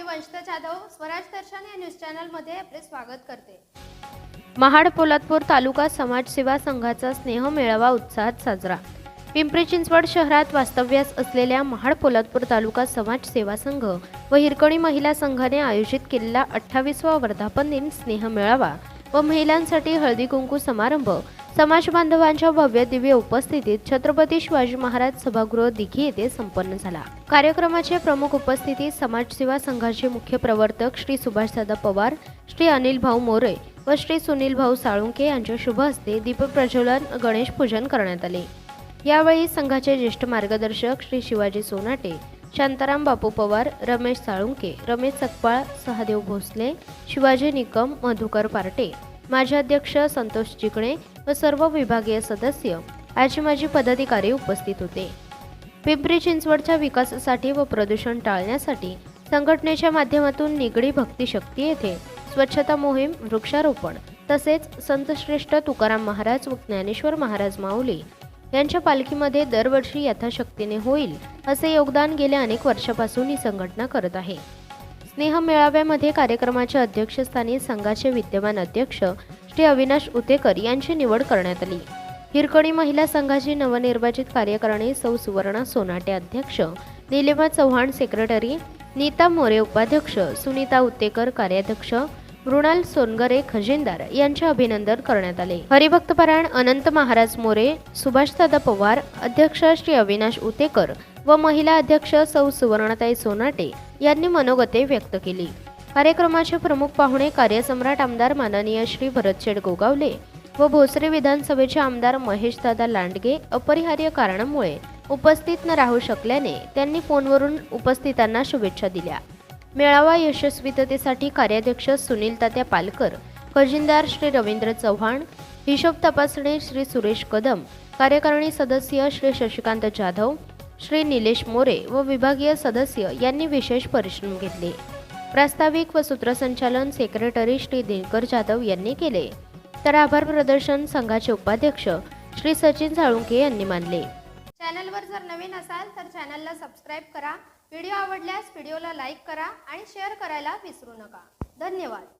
मी वंशिता जाधव स्वराज दर्शन या न्यूज चॅनलमध्ये आपले स्वागत करते. महाड पोलादपूर तालुका समाजसेवा संघाचा स्नेह मेळावा उत्साहात साजरा. पिंपरी चिंचवड शहरात वास्तव्यास असलेल्या महाड पोलादपूर तालुका समाज सेवा संघ व हिरकणी महिला संघाने आयोजित केलेला अठ्ठावीसवा वर्धापन दिन स्नेह मेळावा व महिलांसाठी हळदी कुंकू समारंभ समाज बांधवांच्या भव्य दिव्य उपस्थितीत छत्रपती शिवाजी महाराज सभागृह दिघी येथे संपन्न झाला. कार्यक्रमाचे प्रमुख उपस्थितीत समाजसेवा संघाचे मुख्य प्रवर्तक श्री सुभाषदादा पवार श्री अनिल भाऊ मोरे व श्री सुनील भाऊ साळुंके यांच्या शुभ हस्ते दीपप्रज्वलन गणेश पूजन करण्यात आले. यावेळी संघाचे ज्येष्ठ मार्गदर्शक श्री शिवाजी सोनाटे शांताराम बापू पवार रमेश साळुंके रमेश सकपाळ सहदेव भोसले शिवाजी निकम मधुकर पार्टे माजी अध्यक्ष संतोष चिकणे व सर्व विभागीय सदस्य आजी माजी पदाधिकारी उपस्थित होते. पिंपरी चिंचवडच्या विकासासाठी व प्रदूषण टाळण्यासाठी संघटनेच्या माध्यमातून निगडी भक्ती शक्ती येथे स्वच्छता मोहीम वृक्षारोपण तसेच संतश्रेष्ठ तुकाराम महाराज व ज्ञानेश्वर महाराज माऊली यांच्या पालखीमध्ये दरवर्षी यथाशक्तीने होईल असे योगदान गेल्या अनेक वर्षापासून ही संघटना करत आहे. स्नेह मेळाव्यामध्ये कार्यक्रमाच्या अध्यक्षस्थानी संघाचे विद्यमान अध्यक्ष श्री अविनाश उतेकर यांची निवड करण्यात आली. हिरकणी महिला संघाची नवनिर्वाचित कार्यकारिणी सौ सुवर्णा सोनाटे अध्यक्ष निलिमा चव्हाण सेक्रेटरी नीता मोरे उपाध्यक्ष सुनीता उतेकर कार्याध्यक्ष मृणाल सोनगरे खजिनदार यांचे अभिनंदन करण्यात आले. हरिभक्तपरायण अनंत महाराज मोरे सुभाषदादा पवार अध्यक्ष श्री अविनाश उतेकर व महिला अध्यक्ष सौ सुवर्णताई सोनाटे यांनी मनोगते व्यक्त केली. कार्यक्रमाचे प्रमुख पाहुणे कार्यसम्राट आमदार माननीय श्री भरतशेठ गोगावले व भोसरे विधानसभेचे आमदार महेशदादा लांडगे अपरिहार्य कारणामुळे उपस्थित न राहू शकल्याने त्यांनी फोनवरून उपस्थितांना शुभेच्छा दिल्या. मेळावा यशस्वीततेसाठी कार्याध्यक्ष सुनील तात्या पालकर खजिनदार श्री रवींद्र चव्हाण हिशोब तपासणी श्री सुरेश कदम कार्यकारिणी सदस्य श्री शशिकांत जाधव श्री निलेश मोरे व विभागीय सदस्य यांनी विशेष परिश्रम घेतले. प्रास्ताविक व सूत्रसंचालन सेक्रेटरी श्री दिनकर जाधव यांनी केले. तर आभार प्रदर्शन संघाचे उपाध्यक्ष श्री सचिन साळुंके यांनी मानले. चॅनलवर जर नवीन असाल तर चॅनलला सबस्क्राईब करा. व्हिडिओ आवडल्यास व्हिडिओला लाईक करा आणि शेअर करायला विसरू नका. धन्यवाद.